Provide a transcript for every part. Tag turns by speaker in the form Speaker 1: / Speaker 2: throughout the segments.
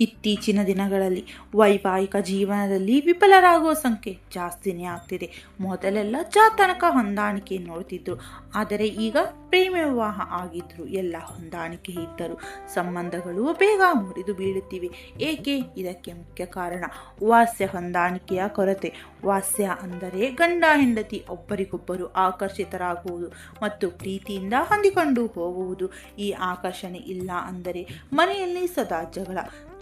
Speaker 1: ಇತ್ತೀಚಿನ ದಿನಗಳಲ್ಲಿ ವೈವಾಹಿಕ ಜೀವನದಲ್ಲಿ ವಿಫಲರಾಗುವ ಸಂಖ್ಯೆ ಜಾಸ್ತಿನೇ ಆಗ್ತಿದೆ. ಮೊದಲೆಲ್ಲ ಜಾತನಕ ಹೊಂದಾಣಿಕೆ ನೋಡ್ತಿದ್ರು. ಆದರೆ ಈಗ ಪ್ರೇಮ ವಿವಾಹ ಆಗಿದ್ರು ಎಲ್ಲ ಹೊಂದಾಣಿಕೆ ಇದ್ದರು. ಸಂಬಂಧಗಳು ಬೇಗ ಮುರಿದು ಬೀಳುತ್ತಿವೆ. ಏಕೆ? ಇದಕ್ಕೆ ಮುಖ್ಯ ಕಾರಣ ವಾಸ್ಯ ಹೊಂದಾಣಿಕೆಯ ಕೊರತೆ. ವಾಸ್ಯ ಅಂದರೆ ಗಂಡ, ಹೆಂಡತಿ ಒಬ್ಬರಿಗೊಬ್ಬರು ಆಕರ್ಷಿತರಾಗುವುದು ಮತ್ತು ಪ್ರೀತಿಯಿಂದ ಹೊಂದಿಕೊಂಡು ಹೋಗುವುದು. ಈ ಆಕರ್ಷಣೆ ಇಲ್ಲ ಅಂದರೆ ಮನೆಯಲ್ಲಿ ಸದಾ ಜಗಳ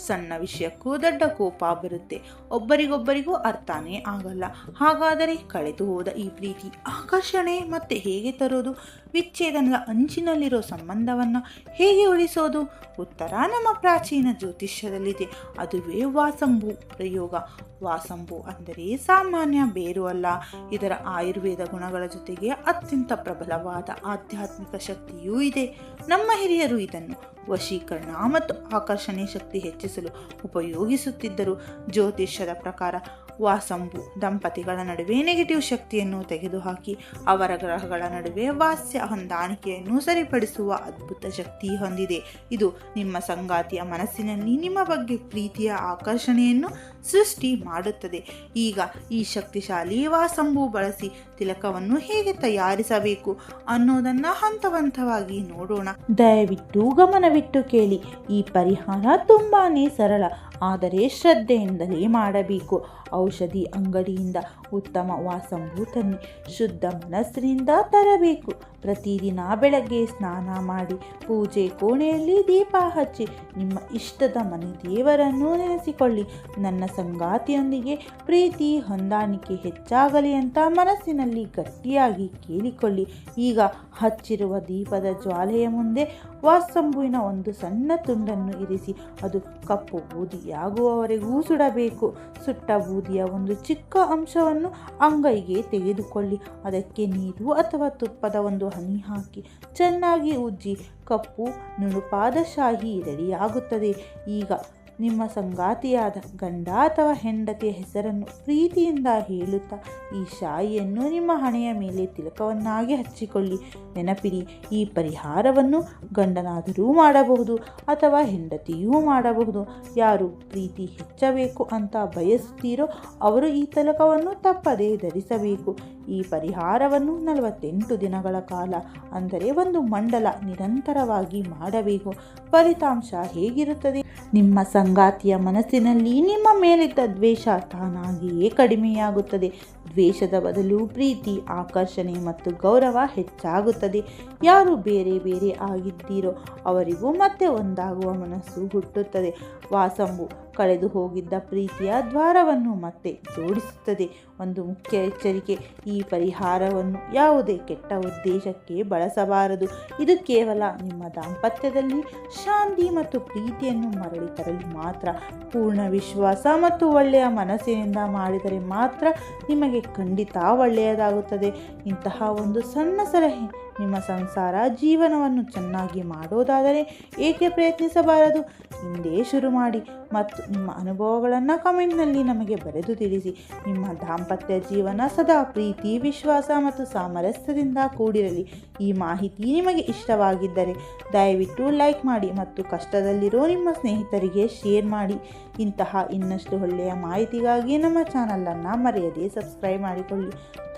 Speaker 1: ಸಣ್ಣ ವಿಷಯಕ್ಕೂ ದೊಡ್ಡ ಕೋಪ ಬರುತ್ತೆ. ಒಬ್ಬರಿಗೊಬ್ಬರಿಗೂ ಅರ್ಥನೇ ಆಗಲ್ಲ. ಹಾಗಾದರೆ ಕಳೆದು ಹೋದ ಈ ಪ್ರೀತಿ ಆಕರ್ಷಣೆ ಮತ್ತೆ ಹೇಗೆ ತರೋದು? ವಿಚ್ಛೇದನದ ಅಂಚಿನಲ್ಲಿರೋ ಸಂಬಂಧವನ್ನು ಹೇಗೆ ಉಳಿಸೋದು? ಉತ್ತರ ನಮ್ಮ ಪ್ರಾಚೀನ ಜ್ಯೋತಿಷ್ಯದಲ್ಲಿದೆ. ಅದುವೇ ವಾಸಂಬು ಪ್ರಯೋಗ. ವಾಸಂಬು ಅಂದರೆ ಸಾಮಾನ್ಯ ಬೇರು ಅಲ್ಲ. ಇದರ ಆಯುರ್ವೇದ ಗುಣಗಳ ಜೊತೆಗೆ ಅತ್ಯಂತ ಪ್ರಬಲವಾದ ಆಧ್ಯಾತ್ಮಿಕ ಶಕ್ತಿಯೂ ಇದೆ. ನಮ್ಮ ಹಿರಿಯರು ಇದನ್ನು ವಶೀಕರಣ ಮತ್ತು ಆಕರ್ಷಣೆ ಶಕ್ತಿ ಹೆಚ್ಚಿಸಲು ಉಪಯೋಗಿಸುತ್ತಿದ್ದರು ಜ್ಯೋತಿಷ್ಯದ ಪ್ರಕಾರ ವಾಸಂಬು ದಂಪತಿಗಳ ನಡುವೆ ನೆಗೆಟಿವ್ ಶಕ್ತಿಯನ್ನು ತೆಗೆದುಹಾಕಿ ಅವರ ಗ್ರಹಗಳ ನಡುವೆ ವಾಸ್ಯ ಹೊಂದಾಣಿಕೆಯನ್ನು ಸರಿಪಡಿಸುವ ಅದ್ಭುತ ಶಕ್ತಿ ಹೊಂದಿದೆ. ಇದು ನಿಮ್ಮ ಸಂಗಾತಿಯ ಮನಸ್ಸಿನಲ್ಲಿ ನಿಮ್ಮ ಬಗ್ಗೆ ಪ್ರೀತಿಯ ಆಕರ್ಷಣೆಯನ್ನು ಸೃಷ್ಟಿ ಮಾಡುತ್ತದೆ. ಈಗ ಈ ಶಕ್ತಿಶಾಲಿ ವಾಸಂಬು ಬಳಸಿ ತಿಲಕವನ್ನು ಹೇಗೆ ತಯಾರಿಸಬೇಕು ಅನ್ನೋದನ್ನ ಹಂತ ಹಂತವಾಗಿ ನೋಡೋಣ. ದಯವಿಟ್ಟು ಗಮನವಿಟ್ಟು ಕೇಳಿ. ಈ ಪರಿಹಾರ ತುಂಬಾ ಸರಳ. ಆದರೆ ಶ್ರದ್ಧೆಯಿಂದಲೇ ಮಾಡಬೇಕು. ಔಷಧಿ ಅಂಗಡಿಯಿಂದ ಉತ್ತಮ ವಾಸಂಭೂತನೆ ಶುದ್ಧ ಮನಸ್ಸಿನಿಂದ ತರಬೇಕು. ಪ್ರತಿದಿನ ಬೆಳಗ್ಗೆ ಸ್ನಾನ ಮಾಡಿ ಪೂಜೆ ಕೋಣೆಯಲ್ಲಿ ದೀಪ ಹಚ್ಚಿ ನಿಮ್ಮ ಇಷ್ಟದ ಮನೆ ದೇವರನ್ನು ನೆನೆಸಿಕೊಳ್ಳಿ. ನನ್ನ ಸಂಗಾತಿಯೊಂದಿಗೆ ಪ್ರೀತಿ ಹೊಂದಾಣಿಕೆ ಹೆಚ್ಚಾಗಲಿ ಅಂತ ಮನಸ್ಸಿನಲ್ಲಿ ಗಟ್ಟಿಯಾಗಿ ಕೇಳಿಕೊಳ್ಳಿ. ಈಗ ಹಚ್ಚಿರುವ ದೀಪದ ಜ್ವಾಲೆಯ ಮುಂದೆ ವಾಸಂಭುವಿನ ಒಂದು ಸಣ್ಣ ತುಂಡನ್ನು ಇರಿಸಿ, ಅದು ಕಪ್ಪು ಬೂದಿಯಾಗುವವರೆಗೂ ಸುಡಬೇಕು. ಸುಟ್ಟ ಬೂದಿಯ ಒಂದು ಚಿಕ್ಕ ಅಂಶವನ್ನು ಅಂಗೈಗೆ ತೆಗೆದುಕೊಳ್ಳಿ. ಅದಕ್ಕೆ ನೀರು ಅಥವಾ ತುಪ್ಪದ ಒಂದು ಹನಿ ಹಾಕಿ ಚೆನ್ನಾಗಿ ಉಜ್ಜಿ. ಕಪ್ಪು ನುಣುಪಾದ ಶಾಹಿ ರೆಡಿಯಾಗುತ್ತದೆ. ಈಗ ನಿಮ್ಮ ಸಂಗಾತಿಯಾದ ಗಂಡ ಅಥವಾ ಹೆಂಡತಿಯ ಹೆಸರನ್ನು ಪ್ರೀತಿಯಿಂದ ಹೇಳುತ್ತಾ ಈ ಶಾಯಿಯನ್ನು ನಿಮ್ಮ ಹಣೆಯ ಮೇಲೆ ತಿಲಕವನ್ನಾಗಿ ಹಚ್ಚಿಕೊಳ್ಳಿ. ನೆನಪಿರಿ ಈ ಪರಿಹಾರವನ್ನು ಗಂಡನಾದರೂ ಮಾಡಬಹುದು ಅಥವಾ ಹೆಂಡತಿಯೂ ಮಾಡಬಹುದು. ಯಾರು ಪ್ರೀತಿ ಹೆಚ್ಚಬೇಕು ಅಂತ ಬಯಸುತ್ತೀರೋ ಅವರು ಈ ತಿಲಕವನ್ನು ತಪ್ಪದೇ ಧರಿಸಬೇಕು. ಈ ಪರಿಹಾರವನ್ನು ನಲವತ್ತೆಂಟು ದಿನಗಳ ಕಾಲ, ಅಂದರೆ ಒಂದು ಮಂಡಲ ನಿರಂತರವಾಗಿ ಮಾಡಬೇಕು. ಫಲಿತಾಂಶ ಹೇಗಿರುತ್ತದೆ? ನಿಮ್ಮ ಸಂಗಾತಿಯ ಮನಸ್ಸಿನಲ್ಲಿ ನಿಮ್ಮ ಮೇಲಿದ್ದ ದ್ವೇಷ ತಾನಾಗಿಯೇ ಕಡಿಮೆಯಾಗುತ್ತದೆ. ದ್ವೇಷದ ಬದಲು ಪ್ರೀತಿ, ಆಕರ್ಷಣೆ ಮತ್ತು ಗೌರವ ಹೆಚ್ಚಾಗುತ್ತದೆ. ಯಾರು ಬೇರೆ ಬೇರೆ ಆಗಿದ್ದೀರೋ ಅವರಿಗೂ ಮತ್ತೆ ಒಂದಾಗುವ ಮನಸ್ಸು ಹುಟ್ಟುತ್ತದೆ. ವಾಸಂಬು ಕಳೆದು ಹೋಗಿದ್ದ ಪ್ರೀತಿಯ ದ್ವಾರವನ್ನು ಮತ್ತೆ ಜೋಡಿಸುತ್ತದೆ. ಒಂದು ಮುಖ್ಯ ಎಚ್ಚರಿಕೆ, ಈ ಪರಿಹಾರವನ್ನು ಯಾವುದೇ ಕೆಟ್ಟ ಉದ್ದೇಶಕ್ಕೆ ಬಳಸಬಾರದು. ಇದು ಕೇವಲ ನಿಮ್ಮ ದಾಂಪತ್ಯದಲ್ಲಿ ಶಾಂತಿ ಮತ್ತು ಪ್ರೀತಿಯನ್ನು ಮರಳಿ ತರಲು. ಮಾತ್ರ ಪೂರ್ಣ ವಿಶ್ವಾಸ ಮತ್ತು ಒಳ್ಳೆಯ ಮನಸ್ಸಿನಿಂದ ಮಾಡಿದರೆ ಮಾತ್ರ ನಿಮಗೆ ಖಂಡಿತ ಒಳ್ಳೆಯದಾಗುತ್ತದೆ. ಇಂತಹ ಒಂದು ಸಣ್ಣ ಸಲಹೆ ನಿಮ್ಮ ಸಂಸಾರ ಜೀವನವನ್ನು ಚೆನ್ನಾಗಿ ಮಾಡೋದಾದರೆ ಏಕೆ ಪ್ರಯತ್ನಿಸಬಾರದು? ಹಿಂದೆ ಶುರು ಮಾಡಿ ಮತ್ತು ನಿಮ್ಮ ಅನುಭವಗಳನ್ನು ಕಮೆಂಟ್ನಲ್ಲಿ ನಮಗೆ ಬರೆದು ತಿಳಿಸಿ. ನಿಮ್ಮ ದಾಂಪತ್ಯ ಜೀವನ ಸದಾ ಪ್ರೀತಿ, ವಿಶ್ವಾಸ ಮತ್ತು ಸಾಮರಸ್ಯದಿಂದ ಕೂಡಿರಲಿ. ಈ ಮಾಹಿತಿ ನಿಮಗೆ ಇಷ್ಟವಾಗಿದ್ದರೆ ದಯವಿಟ್ಟು ಲೈಕ್ ಮಾಡಿ ಮತ್ತು ಕಷ್ಟದಲ್ಲಿರೋ ನಿಮ್ಮ ಸ್ನೇಹಿತರಿಗೆ ಶೇರ್ ಮಾಡಿ. ಇಂತಹ ಇನ್ನಷ್ಟು ಒಳ್ಳೆಯ ಮಾಹಿತಿಗಾಗಿ ನಮ್ಮ ಚಾನಲನ್ನು ಮರೆಯದೆ ಸಬ್ಸ್ಕ್ರೈಬ್ ಮಾಡಿಕೊಳ್ಳಿ.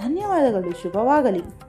Speaker 1: ಧನ್ಯವಾದಗಳು, ಶುಭವಾಗಲಿ.